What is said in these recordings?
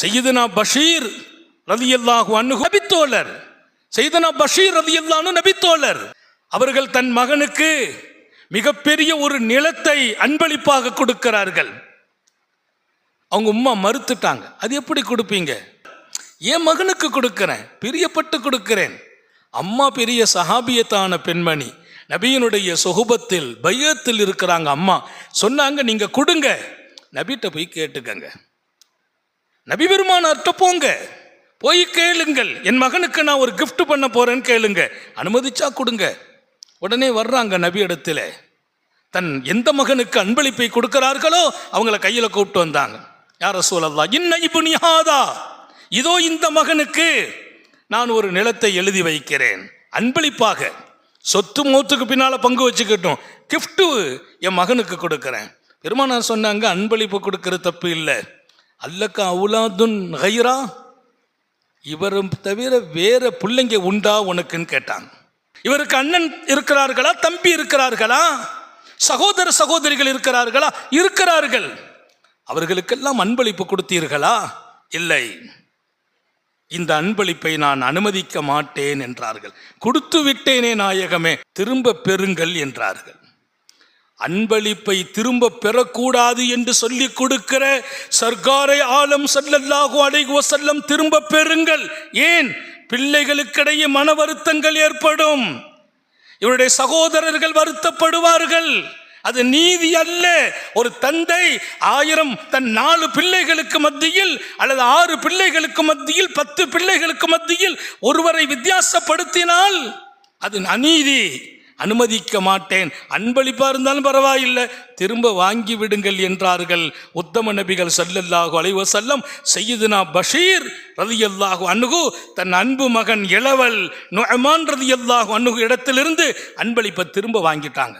செய்தனா பஷீர் ரதியல்லாஹு அன்ஹு நபித்தோழர். செய்தனா பஷீர் ரதியல்லானு நபித்தோழர். அவர்கள் தன் மகனுக்கு மிகப்பெரிய ஒரு நிலத்தை அன்பளிப்பாக கொடுக்கிறார்கள். அவங்க உம்மா மறுத்துட்டாங்க. அது எப்படி கொடுப்பீங்க? என் மகனுக்கு கொடுக்கிறேன். பிரியப்பட்டு கொடுக்கிறேன். அம்மா பெரிய சஹாபியத்தான பெண்மணி. நபியினுடைய சொகுபத்தில் பையத்தில் இருக்கிறாங்க அம்மா. சொன்னாங்க நீங்க கொடுங்க. நபிட்ட போய் கேட்டுக்கங்க. நபி பெருமானார்ட்ட போங்க. போய் கேளுங்கள். என் மகனுக்கு நான் ஒரு கிஃப்ட் பண்ண போறேன்னு கேளுங்க. அனுமதிச்சா கொடுங்க. உடனே வர்றாங்க நபி இடத்துல. தன் எந்த மகனுக்கு அன்பளிப்பை கொடுக்கிறார்களோ அவங்கள கையில கூப்பிட்டு வந்தாங்க. யார சூழல்லா இன்ன இப்போ இதோ இந்த மகனுக்கு நான் ஒரு நிலத்தை எழுதி வைக்கிறேன். அன்பளிப்பாக. சொத்து மூத்துக்கு பின்னால பங்கு வச்சுக்கட்டும். கிஃப்ட்டு என் மகனுக்கு கொடுக்குறேன். பெருமானார் சொன்னாங்க அன்பளிப்பு கொடுக்குற தப்பு இல்லை. அல்லக்க அவுலாதுன் ஹைரா இவரும் தவிர வேற பிள்ளைங்க உண்டா உனக்குன்னு கேட்டாங்க. இவருக்கு அண்ணன் இருக்கிறார்களா தம்பி இருக்கிறார்களா? சகோதர சகோதரிகள் இருக்கிறார்களா? இருக்கிறார்கள். அவர்களுக்கெல்லாம் அன்பளிப்பு கொடுத்தீர்களா? இல்லை. இந்த அன்பளிப்பை நான் அனுமதிக்க மாட்டேன் என்றார்கள். கொடுத்து விட்டேனே நாயகமே திரும்ப பெறுங்கள் என்றார்கள். அன்பளிப்பை திரும்ப பெறக்கூடாது என்று சொல்லிக் கொடுக்கிற சர்க்காரை ஆலம் சல்லல்லாஹு அலைஹி செல்லம் திரும்ப பெறுங்கள். ஏன்? பிள்ளைகளுக்கிடையே மன வருத்தங்கள் ஏற்படும். இவருடைய சகோதரர்கள் வருத்தப்படுவார்கள். அது நீதி அல்ல. ஒரு தந்தை ஆயிரம் தன் நாலு பிள்ளைகளுக்கு மத்தியில் அல்லது ஆறு பிள்ளைகளுக்கு மத்தியில் பத்து பிள்ளைகளுக்கு மத்தியில் ஒருவரை வித்தியாசப்படுத்தினால் அது அநீதி. அனுமதிக்க மாட்டேன். அன்பளிப்பாக இருந்தாலும் பரவாயில்லை. திரும்ப வாங்கி விடுங்கள் என்றார்கள் உத்தம நபிகள் சல்லல்லாஹு அலைவ செல்லம் செய்யுதுனா பஷீர் ரலியல்லாஹு அணுகு தன் அன்பு மகன் இளவல் நுஅமான் ரலியல்லாஹு அணுகு இடத்திலிருந்து அன்பளிப்பை திரும்ப வாங்கிட்டாங்க.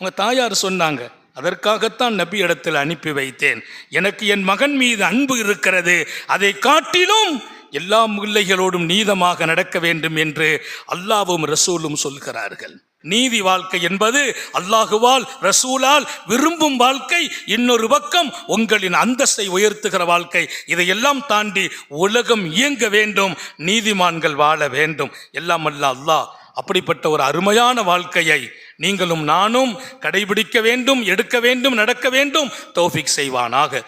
அவங்க தாயார் சொன்னாங்க அதற்காகத்தான் நபி இடத்தில் அனுப்பி வைத்தேன். எனக்கு என் மகன் மீது அன்பு இருக்கிறது. அதை காட்டிலும் எல்லா முல்லைகளோடும் நீதமாக நடக்க வேண்டும் என்று அல்லாவும் ரசூலும் சொல்கிறார்கள். நீதி வாழ்க்கை என்பது அல்லாஹுவால் ரசூலால் விரும்பும் வாழ்க்கை இன்னொரு பக்கம் உங்களின் அந்தஸ்தை உயர்த்துகிற வாழ்க்கை. இதையெல்லாம் தாண்டி உலகம் இயங்க வேண்டும் நீதிமான்கள் வாழ வேண்டும். எல்லாம் அல்ல அல்லாஹ் அப்படிப்பட்ட ஒரு அருமையான வாழ்க்கையை நீங்களும் நானும் கடைபிடிக்க வேண்டும் எடுக்க வேண்டும் நடக்க வேண்டும் தோஃபிக் செய்வானாக.